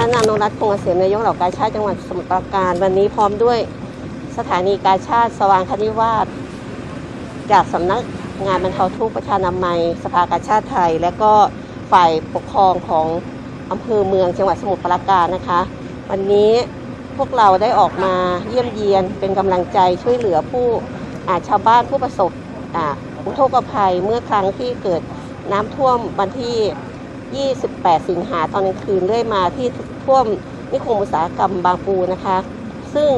ฉันอนุรัตน์คงเกษมนายกเหล่ากาชาติจังหวัดสมุทรปราการ วันนี้พร้อมด้วยสถานีกาชาติสว่างคณิวาสจากสำนักงานบรรเทาทุกข์ประชานามัย สภากาชาติไทย และก็ฝ่ายปกครองของอำเภอเมืองจังหวัดสมุทรปราการนะคะ วันนี้พวกเราได้ออกมาเยี่ยมเยียนเป็นกำลังใจช่วยเหลือผู้อาชาวบ้านผู้ประสบอุทกภัยเมื่อครั้งที่เกิดน้ำท่วมวันที่ 28 สิงหาตอนกลางคืนเรื่อยมาที่ท่วมนิคมอุตสาหกรรมบางปูนะคะ ซึ่ง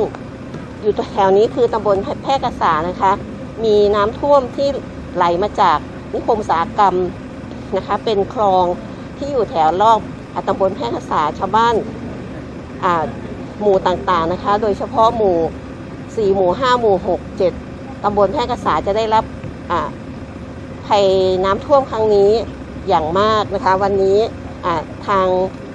อยู่แถวนี้คือตำบลแพร่กษานะคะ มีน้ำท่วมที่ไหลมาจากนิคมอุตสาหกรรมนะคะ เป็นคลองที่อยู่แถวรอบอ่าตำบลแพร่กษาชาวบ้านหมู่ต่างๆนะคะ โดยเฉพาะหมู่ 4 หมู่ 5 หมู่ 6 7ตำบลแพร่กษาจะได้รับภัยน้ำท่วมครั้งนี้ อย่างมากนะคะ วันนี้ทาง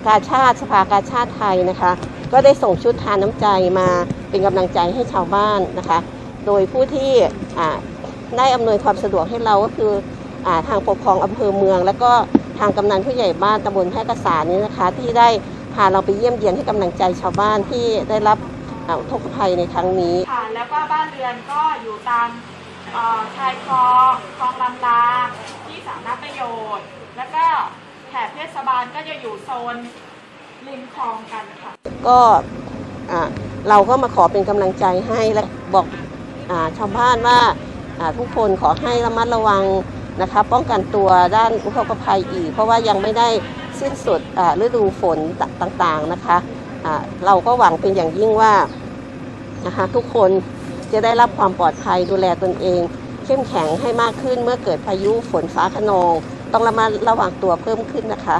กาชาติสภากาชาติไทยนะคะ ก็ได้ส่งชุดทานน้ำใจมาเป็นกำลังใจให้ชาวบ้านนะคะ โดยผู้ที่ได้อำนวยความสะดวกให้เราก็คืออทางปกครองอำเภอเมือง แล้วก็ทางกำนันผู้ใหญ่บ้านตำบลแพร่กษานี้นะคะ ที่ได้พาเราไปเยี่ยมเยียนให้กำลังใจชาวบ้านที่ได้รับอุทกภัยในครั้งนี้ค่ะแล้วก็บ้านเรือนก็อยู่ตาม ชายคลองคลองลำลางที่สาธารณประโยชน์ แล้วก็แถบเทศบาลก็จะอยู่โซนริมคลองกันค่ะ ก็อ่าเราก็มาขอเป็นกำลังใจให้และบอกอชาวบ้านว่าทุกคนขอให้ระมัดระวังนะคะป้องกันตัวด้านอุทกภัยอีก เพราะว่ายังไม่ได้สิ้นสุดฤดูฝนต่างๆนะคะอ่าเราก็หวังเป็นอย่างยิ่งว่านะคะทุกคน จะได้รับความปลอดภัยดูแลตนเอง เข้มแข็งให้มากขึ้นเมื่อเกิดพายุฝนฟ้าขนอง ต้องระมัดระวังตัวเพิ่มขึ้นนะคะ